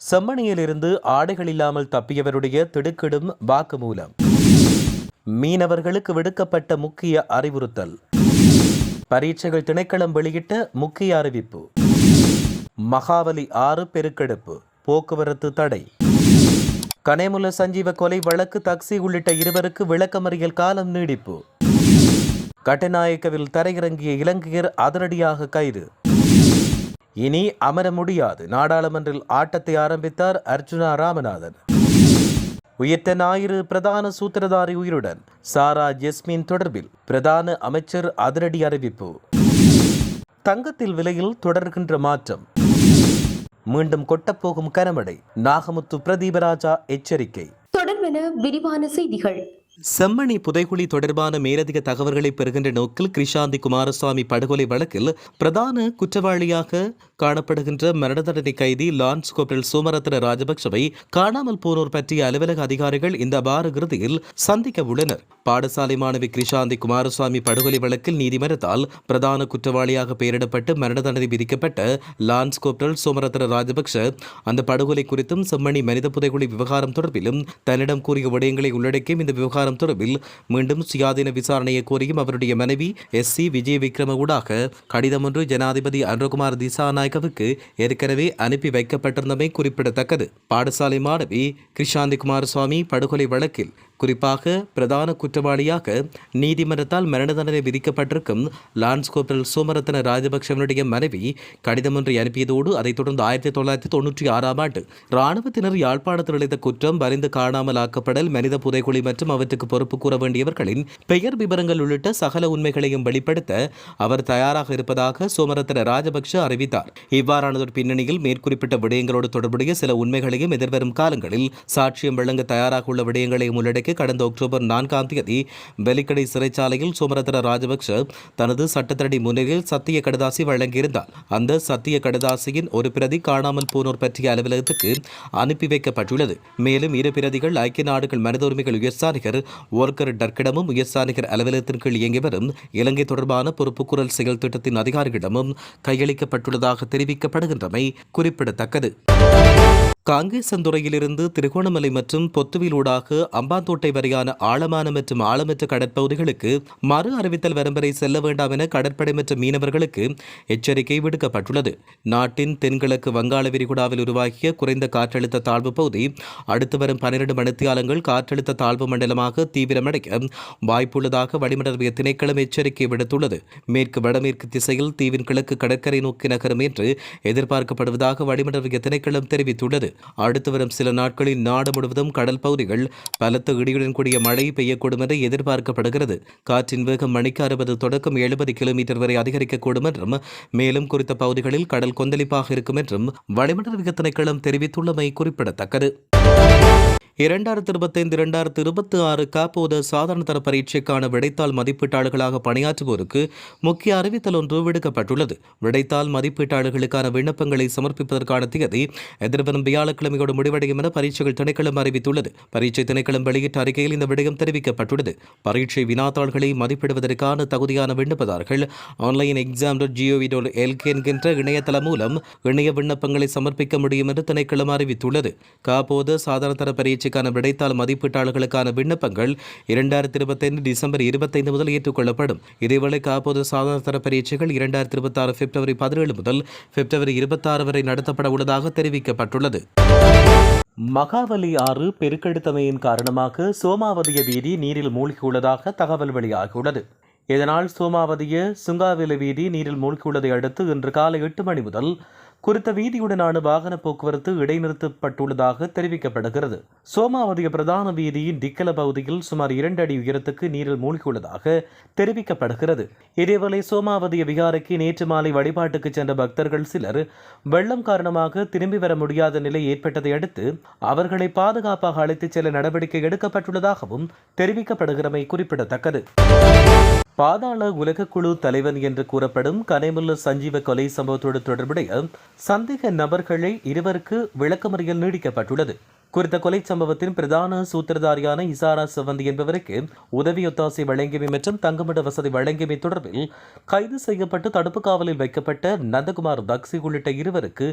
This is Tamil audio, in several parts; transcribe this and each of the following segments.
செம்மணியிலிருந்து ஆடைகள் இல்லாமல் தப்பியவருடைய திடுக்கிடும் வாக்குமூலம். மீனவர்களுக்கு விடுக்கப்பட்ட முக்கிய அறிவுறுத்தல். பரீட்சைகள் திணைக்களம் வெளியிட்ட முக்கிய அறிவிப்பு. மகாவலி ஆறு பெருக்கெடுப்பு போக்குவரத்து தடை. கனேமுல சஞ்சீவ கொலை வழக்கு தக்சி உள்ளிட்ட இருவருக்கு விளக்கமறியல் காலம் நீடிப்பு. கட்டநாயக்கவில் தரையிறங்கிய இலங்கையர் அதிரடியாக கைது. இனி அமர முடியாது. நாடாளுமன்றில் ஆட்டத்தை ஆரம்பித்தார் அர்ஜுனா ராமநாதன். உயிர்த்த ஞாயிறு பிரதான சூத்திரதாரி உயிருடன் சாரா ஜெஸ்மின் தொடர்பில் பிரதான அமைச்சர் அதிரடி அறிவிப்பு. தங்கத்தில் விலையில் தொடர்கின்ற மாற்றம். மீண்டும் கொட்டப்போகும் கனமழை. நாகமுத்து பிரதீபராஜா எச்சரிக்கை. தொடர்பென விரிவான செய்திகள். செம்மணி புதைகுழி தொடர்பான மேலதிக தகவல்களை பெறுகின்ற நோக்கில் கிருஷாந்தி குமாரசுவாமி படுகொலை வழக்கில் பிரதான குற்றவாளியாக காணப்படுகின்ற மரண தண்டனை கைதி லான்ஸ் கோப்ரல் சோமரத்ன ராஜபக்சவை காணாமல் போனோர் பற்றிய அலுவலக அதிகாரிகள் இந்த வார இறுதியில் சந்திக்க உள்ளனர் பாடசாலை மாணவி கிருஷாந்தி குமாரசுவாமி படுகொலை வழக்கில் நீதிமன்றத்தால் பிரதான குற்றவாளியாக பெயரிடப்பட்டு மரண தண்டனை விதிக்கப்பட்ட லான்ஸ் கோப்ரல் சோமரத்ன ராஜபக்ஷ அந்த படுகொலை குறித்தும் செம்மணி மனித புதைகுழி விவகாரம் தொடர்பிலும் தன்னிடம் கூறிய விடயங்களை உள்ளடக்கியும் இந்த விவகாரம் தொடர்பில் மீண்டும் சுயாதீன விசாரணையை கோரியும் அவருடைய மனைவி எஸ் சி விஜய் விக்ரம ஊடாக கடிதம் ஒன்று ஜனாதிபதி அனுரகுமார் திசாநாயக்கவுக்கு ஏற்கனவே அனுப்பி வைக்கப்பட்டிருந்தமை குறிப்பிடத்தக்கது. பாடசாலை மாணவி கிருஷாந்தி குமாரசுவாமி படுகொலை வழக்கில் குறிப்பாக பிரதான குற்றவாளியாக நீதிமன்றத்தால் மரண தண்டனை விதிக்கப்பட்டிருக்கும் லான்ஸ் கோப்ரல் சோமரத்ன ராஜபக்சவனுடைய மனைவி கடிதம் ஒன்றை அனுப்பியதோடு அதைத் தொடர்ந்து ஆயிரத்தி தொள்ளாயிரத்தி தொன்னூற்றி ஆறாம் ஆண்டு இராணுவத்தினர் யாழ்ப்பாணத்தில் இழைத்த குற்றம் வரிந்து காணாமல் ஆக்கப்படல் மனித புதைக்குழி மற்றும் அவற்றுக்கு பொறுப்பு கூற வேண்டியவர்களின் பெயர் விவரங்கள் உள்ளிட்ட சகல உண்மைகளையும் வெளிப்படுத்த அவர் தயாராக இருப்பதாக சோமரத்ன ராஜபக்ஷ அறிவித்தார். இவ்வாறானதொரு பின்னணியில் மேற்குறிப்பிட்ட விடயங்களோடு தொடர்புடைய சில உண்மைகளையும் எதிர்வரும் காலங்களில் சாட்சியம் வழங்க தயாராக உள்ள விடயங்களையும் உள்ளடக்கி கடந்த அக்டோபர் நான்காம் தேதி வெலிக்கடை சிறைச்சாலையில் சோமரத்ன ராஜபக்ஷ தனது சட்டத்தரடி முன்னிலையில் சத்திய கடுதாசி வழங்கியிருந்தார். அந்த சத்திய கடுதாசியின் ஒரு பிரதி காணாமல் போனோர் பற்றிய அலுவலகத்துக்கு அனுப்பி வைக்கப்பட்டுள்ளது. மேலும் இரு பிரதிகள் ஐக்கிய நாடுகள் மனித உரிமைகள் உயர்ஸ்தானிகர் ஒர்க்கர் டர்க்கிடமும் உயர்சானிகர் அலுவலகத்தின் கீழ் இயங்கி வரும் இலங்கை தொடர்பான பொறுப்புக்குரல் செயல் திட்டத்தின் அதிகாரிகளிடமும் கையளிக்கப்பட்டுள்ளதாக தெரிவிக்கப்படுகின்றமை குறிப்பிடத்தக்கது. காங்கேசந்துறையிலிருந்து திருகோணமலை மற்றும் பொத்துவிலூடாக அம்பாந்தோட்டை வரையான ஆழமான மற்றும் ஆழமற்ற கடற்பகுதிகளுக்கு மறு அறிவித்தல் வரம்பரை செல்ல வேண்டாம் என கடற்படை மற்றும் மீனவர்களுக்கு எச்சரிக்கை விடுக்கப்பட்டுள்ளது. நாட்டின் தென்கிழக்கு வங்காள விரிகுடாவில் உருவாகிய குறைந்த காற்றழுத்த தாழ்வு பகுதி அடுத்து வரும் பன்னிரண்டு மணித்தியாலங்கள் காற்றழுத்த தாழ்வு மண்டலமாக தீவிரமடைய வாய்ப்புள்ளதாக வளிமண்டலவிய திணைக்களம் எச்சரிக்கை விடுத்துள்ளது. மேற்கு வடமேற்கு திசையில் தீவின் கிழக்கு கடற்கரை நோக்கி நகரும் என்று எதிர்பார்க்கப்படுவதாக வளிமண்டலவிய திணைக்களம் தெரிவித்துள்ளது. அடுத்து வரும் சில நாட்களில் நாடு முழுவதும் கடல் பகுதிகள் பலத்த இடியுடன் கூடிய மழை பெய்யக்கூடும் என எதிர்பார்க்கப்படுகிறது. காற்றின் வேகம் மணிக்கு அறுபது தொடக்கம் எழுபது கிலோமீட்டர் வரை அதிகரிக்கக்கூடும் என்றும் மேலும் குறித்த பகுதிகளில் கடல் கொந்தளிப்பாக இருக்கும் என்றும் வளிமண்டல திணைக்களம் தெரிவித்துள்ளமை குறிப்பிடத்தக்கது. இரண்டாயிரத்தி இருபத்தைந்து இரண்டாயிரத்தி இருபத்தி ஆறு காப்போத சாதாரண தர பரீட்சைக்கான விடைத்தாள் மதிப்பீட்டாளர்களாக பணியாற்றுவோருக்கு முக்கிய அறிவித்தல் ஒன்று விடுக்கப்பட்டுள்ளது. விடைத்தாள் மதிப்பீட்டாளர்களுக்கான விண்ணப்பங்களை சமர்ப்பிப்பதற்கான தேதி எதிர்வரும் வியாழக்கிழமையோடு முடிவடையும் என பரீட்சைகள் திணைக்களம் அறிவித்துள்ளது. பரீட்சை திணைக்களம் வெளியிட்ட அறிக்கையில் இந்த விடயம் தெரிவிக்கப்பட்டுள்ளது. பரீட்சை வினாத்தாள்களை மதிப்பிடுவதற்கான தகுதியான விண்ணப்பதார்கள் online exam dot G O V dot L K என்கின்ற இணையதளம் மூலம் இணைய விண்ணப்பங்களை சமர்ப்பிக்க முடியும் என்று திணைக்களம் அறிவித்துள்ளது. காப்போது சாதாரண தர பயிற்சிக்கான விடைத்தாள் மதிப்பீட்டாளர்களுக்கான விண்ணப்பங்கள் இரண்டாயிரத்தி இருபத்தைந்து டிசம்பர் இருபத்தைந்து முதல் ஏற்றுக்கொள்ளப்படும். இதேவேளை காப்போது சாதாரண தர பரீட்சைகள் இரண்டாயிரத்தி இருபத்தாறு பிப்ரவரி பதினேழு முதல் பிப்ரவரி இருபத்தாறு வரை நடத்தப்பட உள்ளதாக தெரிவிக்கப்பட்டுள்ளது. மகாவலி ஆறு பெருக்கெடுத்தமையின் காரணமாக சோமாவதிய வீதி நீரில் மூழ்கியுள்ளதாக தகவல் வெளியாகியுள்ளது. இதனால் சோமாவதிய சுங்காவில வீதி நீரில் மூழ்கியுள்ளதை அடுத்து இன்று காலை எட்டு மணி முதல் குறித்த வீதியுடனான வாகன போக்குவரத்து இடைநிறுத்தப்பட்டுள்ளதாக தெரிவிக்கப்படுகிறது. சோமாவதிய பிரதான வீதியின் டிக்கல பகுதியில் சுமார் இரண்டு அடி உயரத்துக்கு நீரில் மூழ்கியுள்ளதாக தெரிவிக்கப்படுகிறது. இதேவேளை சோமாவதிய விகாரைக்கு நேற்று மாலை வழிபாட்டுக்கு சென்ற பக்தர்கள் சிலர் வெள்ளம் காரணமாக திரும்பி வர முடியாத நிலை ஏற்பட்டதை அடுத்து அவர்களை பாதுகாப்பாக அழைத்துச் செல்ல நடவடிக்கை எடுக்கப்பட்டுள்ளதாகவும் தெரிவிக்கப்படுகிறமை குறிப்பிடத்தக்கது. பாதாள உலகக்குழு தலைவன் என்று கூறப்படும் கனைமுல்ல சஞ்சீவ கொலை சம்பவத்தோடு தொடர்புடைய சந்தேக நபர்களை இருவருக்கு விளக்கமறியல் நீடிக்கப்பட்டுள்ளது. குறித்த கொலை சம்பவத்தின் பிரதான சூத்திரதாரியான இசாரா சவந்தி என்பவருக்கு உதவி ஒத்தாசை வழங்கியமை மற்றும் தங்குமிட வசதி வழங்கியமை தொடர்பில் கைது செய்யப்பட்டு தடுப்பு காவலில் வைக்கப்பட்ட நந்தகுமார் தக்சி உள்ளிட்ட இருவருக்கு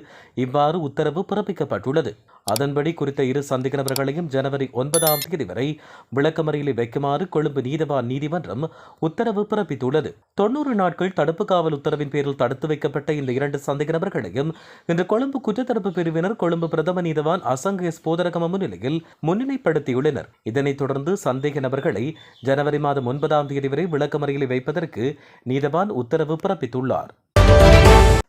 இவ்வாறு உத்தரவு பிறப்பிக்கப்பட்டுள்ளது. அதன்படி குறித்த இரு சந்தேக நபர்களையும் ஜனவரி ஒன்பதாம் தேதி வரை விளக்கமறியலில் வைக்குமாறு கொழும்பு நீதவான் நீதிமன்றம் உத்தரவு பிறப்பித்துள்ளது. தொன்னூறு நாட்கள் தடுப்பு காவல் உத்தரவின் பேரில் தடுத்து வைக்கப்பட்ட இந்த இரண்டு சந்தேக நபர்களையும் இன்று கொழும்பு குற்றத்தடுப்பு பிரிவினர் கொழும்பு பிரதம நீதவான் அசங்க எஸ். போதரகம முன்னிலையில் முன்னிலைப்படுத்தியுள்ளனர். இதனைத் தொடர்ந்து சந்தேக நபர்களை ஜனவரி மாதம் ஒன்பதாம் தேதி வரை விளக்கமறியலில் வைப்பதற்கு நீதவான் உத்தரவு பிறப்பித்துள்ளார்.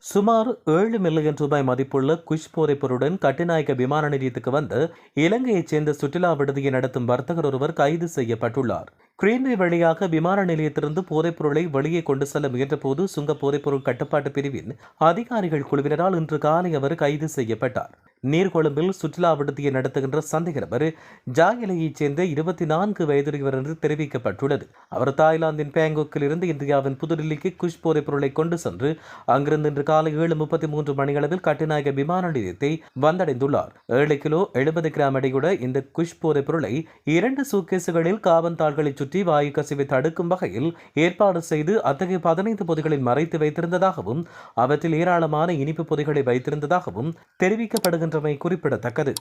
சுமார் ஏழு மில்லியன் ரூபாய் மதிப்புள்ள குஷ் போதைப் பொருளுடன் கட்டுநாயக்க விமான நிலையத்துக்கு வந்த இலங்கையைச் சேர்ந்த சுற்றுலா விடுதியை நடத்தும் வர்த்தகர் ஒருவர் கைது செய்யப்பட்டுள்ளார். கிரீன்வே வழியாக விமான நிலையத்திலிருந்து போதைப் பொருளை வெளியே கொண்டு செல்ல முயன்றபோது சுங்க போதைப்பொருள் கட்டுப்பாட்டு பிரிவின் அதிகாரிகள் குழுவினரால் இன்று காலை அவர் கைது செய்யப்பட்டார். நீர்கொழும்பில் சுற்றுலா விடுதியை நடத்துகின்ற சந்தேக நபர் ஜாயிலையைச் சேர்ந்த இருபத்தி நான்கு வயதுடையவர் என்று தெரிவிக்கப்பட்டுள்ளது. அவர் தாய்லாந்தின் பேங்காக்கில் இருந்து இந்தியாவின் புதுடில்லிக்கு குஷ் போதைப் பொருளை கொண்டு சென்று அங்கிருந்து இன்று காலை ஏழு முப்பத்தி மூன்று மணியளவில் கட்டுநாயக விமான நிலையத்தை வந்தடைந்துள்ளார். ஏழு கிலோ எழுபது கிராம் எடையுட இந்த குஷ் போதைப் பொருளை இரண்டு சூக்கேசுகளில் காவன் காவல்தாள்களை சுற்றி வாயு கசிவை தடுக்கும் வகையில் ஏற்பாடு செய்து அத்தகைய பதினைந்து பொதிகளில் மறைத்து வைத்திருந்ததாகவும் அவற்றில் ஏராளமான இனிப்பு பொதிகளை வைத்திருந்ததாகவும் வருகின்றமை குறிப்பிடத்தக்கது.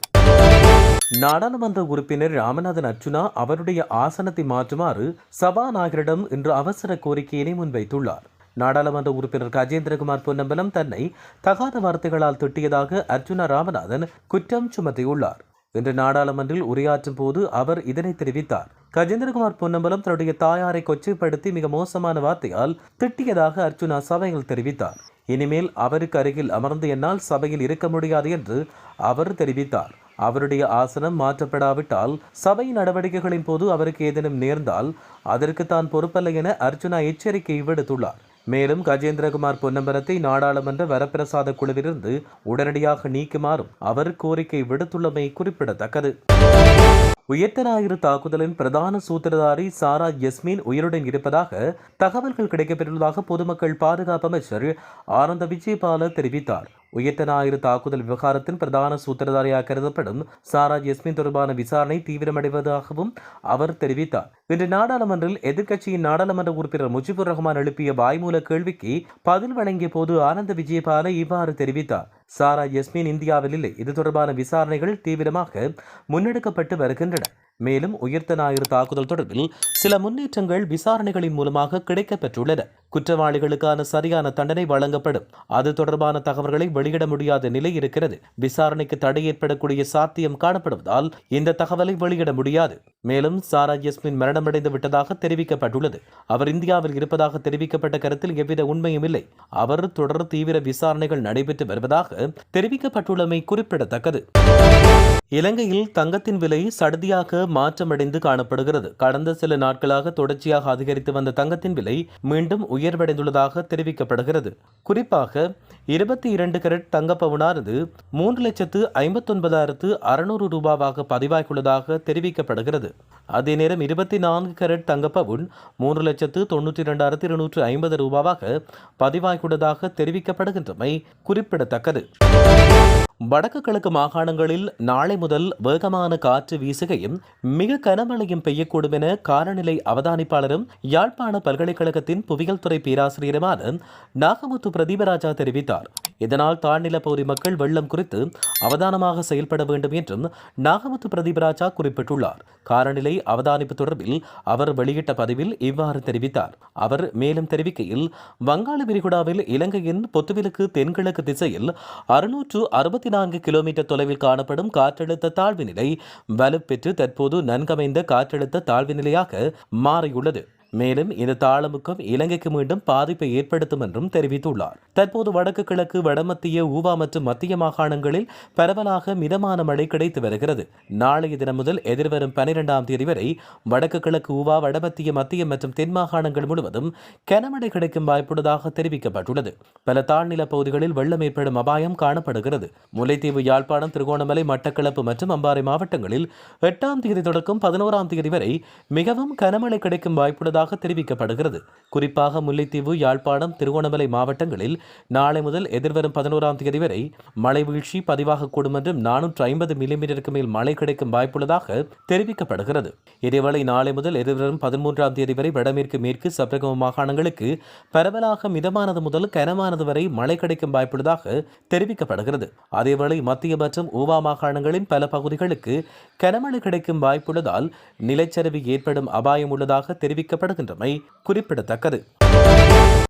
நாடாளுமன்ற உறுப்பினர் ராமநாதன் அர்ஜுனா அவருடைய ஆசனத்தை மாற்றுமாறு சபாநாயகரிடம் இன்று அவசர கோரிக்கையினை முன்வைத்துள்ளார். நாடாளுமன்ற உறுப்பினர் கஜேந்திரகுமார் பொன்னம்பலம் தன்னை தகாத வார்த்தைகளால் திட்டியதாக அர்ஜுனா ராமநாதன் குற்றம் சுமத்தியுள்ளார். இன்று நாடாளுமன்றில் உரையாற்றும் போது அவர் இதனை தெரிவித்தார். கஜேந்திரகுமார் பொன்னம்பலம் தன்னுடைய தாயாரை கொச்சைப்படுத்தி மிக மோசமான வார்த்தையால் திட்டியதாக அர்ச்சுனா சபையில் தெரிவித்தார். இனிமேல் அவருக்கு அருகில் அமர்ந்து என்னால் சபையில் இருக்க முடியாது என்று அவர் தெரிவித்தார். அவருடைய ஆசனம் மாற்றப்படாவிட்டால் சபை நடவடிக்கைகளின் போது அவருக்கு ஏதேனும் நேர்ந்தால் அதற்கு தான் பொறுப்பல்ல என அர்ச்சுனா எச்சரிக்கை விடுத்துள்ளார். மேலும் கஜேந்திரகுமார் பொன்னம்பலத்தை நாடாளுமன்ற வரப்பிரசாத குழுவிலிருந்து உடனடியாக நீக்குமாறும் அவர் கோரிக்கை விடுத்துள்ளமை குறிப்பிடத்தக்கது. உயர்த்த ஞாயிறு தாக்குதலின் பிரதான சூத்திரதாரி சாரா யஸ்மின் உயிருடன் இருப்பதாக தகவல்கள் கிடைக்கப்பெற்றுள்ளதாக பொதுமக்கள் பாதுகாப்பு அமைச்சர் ஆனந்த விஜயபால தெரிவித்தார். உயர்த்த ஞாயிறு தாக்குதல் விவகாரத்தின் பிரதான சூத்திரதாரியாக கருதப்படும் சாரா யஸ்மின் தொடர்பான விசாரணை தீவிரமடைவதாகவும் அவர் தெரிவித்தார் இன்று நாடாளுமன்றில் எதிர்க்கட்சியின் நாடாளுமன்ற உறுப்பினர் முஜிபுர் ரஹ்மான் எழுப்பிய வாய்மூல கேள்விக்கு பதில் வழங்கிய போது ஆனந்த விஜயபால இவ்வாறு தெரிவித்தார் சாரா யஸ்மின் இந்தியாவில் இல்லை இது தொடர்பான விசாரணைகள் தீவிரமாக முன்னெடுக்கப்பட்டு வருகின்றன மேலும் உயிர்த்த ஞாயிறு தாக்குதல் தொடர்பில் சில முன்னேற்றங்கள் விசாரணைகளின் மூலமாக கிடைக்கப்பெற்றுள்ளன. குற்றவாளிகளுக்கான சரியான தண்டனை வழங்கப்படும். அது தொடர்பான தகவல்களை வெளியிட முடியாத நிலை இருக்கிறது. விசாரணைக்கு தடை ஏற்படக்கூடிய சாத்தியம் காணப்படுவதால் இந்த தகவலை வெளியிட முடியாது. மேலும் சாரா யஸ்மின் மரணமடைந்து விட்டதாக தெரிவிக்கப்பட்டுள்ளது. அவர் இந்தியாவில் இருப்பதாக தெரிவிக்கப்பட்ட கருத்தில் எவ்வித உண்மையும் இல்லை. அவர் தொடர் தீவிர விசாரணைகள் நடைபெற்று வருவதாக தெரிவிக்கப்பட்டுள்ளமை குறிப்பிடத்தக்கது. இலங்கையில் தங்கத்தின் விலை சடுதியாக மாற்றமடைந்து காணப்படுகிறது. கடந்த சில நாட்களாக தொடர்ச்சியாக அதிகரித்து வந்த தங்கத்தின் விலை மீண்டும் உயர்வடைந்துள்ளதாக தெரிவிக்கப்படுகிறது. குறிப்பாக இருபத்தி இரண்டு கரட் தங்கப்பவுனானது மூன்று லட்சத்து ஐம்பத்தொன்பதாயிரத்து அறுநூறு ரூபாவாக பதிவாகியுள்ளதாக தெரிவிக்கப்படுகிறது. அதே நேரம் இருபத்தி நான்கு கரட் தங்கப்பவுன் மூன்று லட்சத்து தொண்ணூற்றி இரண்டாயிரத்து இருநூற்று ஐம்பது ரூபாவாக பதிவாகியுள்ளதாக தெரிவிக்கப்படுகின்றமை குறிப்பிடத்தக்கது. வடக்கு கிழக்கு மாகாணங்களில் நாளை முதல் வேகமான காற்று வீசுகையும் மிக கனமழையும் பெய்யக்கூடும் என காலநிலை அவதானிப்பாளரும் யாழ்ப்பாண பல்கலைக்கழகத்தின் புவியியல் துறை பேராசிரியருமான நாகமுத்து பிரதீபராஜா தெரிவித்தார். இதனால் தாழ்நில பகுதி மக்கள் வெள்ளம் குறித்து அவதானமாக செயல்பட வேண்டும் என்றும் நாகமுத்து பிரதீபராஜா குறிப்பிட்டுள்ளார். காலநிலை அவதானிப்பு தொடர்பில் அவர் வெளியிட்ட பதிவில் இவ்வாறு தெரிவித்தார். அவர் மேலும் தெரிவிக்கையில் வங்காள விரிகுடாவில் இலங்கையின் பொத்துவிலுக்கு தென்கிழக்கு திசையில் அறுநூற்று அறுபத்தி நான்கு கிலோமீட்டர் தொலைவில் காணப்படும் காற்றழுத்த தாழ்வு நிலை வலுப்பெற்று தற்போது நன்கமைந்த காற்றழுத்த தாழ்வு நிலையாக மாறியுள்ளது. மேலும் இந்த தாளமுக்கம் இலங்கைக்கு மீண்டும் பாதிப்பை ஏற்படுத்தும் என்றும் தெரிவித்துள்ளார். தற்போது வடக்கு கிழக்கு வடமத்திய ஊவா மற்றும் மத்திய மாகாணங்களில் பரவலாக மிதமான மழை கிடைத்து வருகிறது. நாளைய தினம் முதல் எதிர்வரும் பனிரெண்டாம் தேதி வரை வடக்கு கிழக்கு ஊவா வடமத்திய மத்திய மற்றும் தென் மாகாணங்கள் முழுவதும் கனமழை கிடைக்கும் வாய்ப்புள்ளதாக தெரிவிக்கப்பட்டுள்ளது. பல தாழ்நில பகுதிகளில் வெள்ளம் ஏற்படும் அபாயம் காணப்படுகிறது. முல்லைத்தீவு யாழ்ப்பாணம் திருகோணமலை மட்டக்களப்பு மற்றும் அம்பாறை மாவட்டங்களில் எட்டாம் தேதி தொடக்கம் பதினோராம் தேதி வரை மிகவும் கனமழை கிடைக்கும் வாய்ப்புள்ளதாக உள்ளதாக தெரிவிக்கப்படுகிறது. குறிப்பாக முல்லைத்தீவு யாழ்ப்பாணம் திருகோணமலை மாவட்டங்களில் நாளை முதல் எதிர்வரும் பதினோராம் தேதி வரை மழை வீழ்ச்சி பதிவாகக்கூடும் என்றும் நானூற்று ஐம்பது மில்லிமீட்டருக்கு மேல் மழை கிடைக்கும் வாய்ப்புள்ளதாக தெரிவிக்கப்படுகிறது. இதேவேளை நாளை முதல் எதிர்வரும் பதிமூன்றாம் தேதி வரை வடமேற்கு மேற்கு சப்ரகம மாகாணங்களுக்கு பரவலாக மிதமானது முதல் கனமானது வரை மழை கிடைக்கும் வாய்ப்புள்ளதாக தெரிவிக்கப்படுகிறது. அதேவேளை மத்திய மற்றும் ஊவா மாகாணங்களின் பல பகுதிகளுக்கு கனமழை கிடைக்கும் வாய்ப்புள்ளதால் நிலச்சரிவு ஏற்படும் அபாயம் உள்ளதாக தெரிவிக்கப்படுகின்றமை குறிப்பிடத்தக்கது.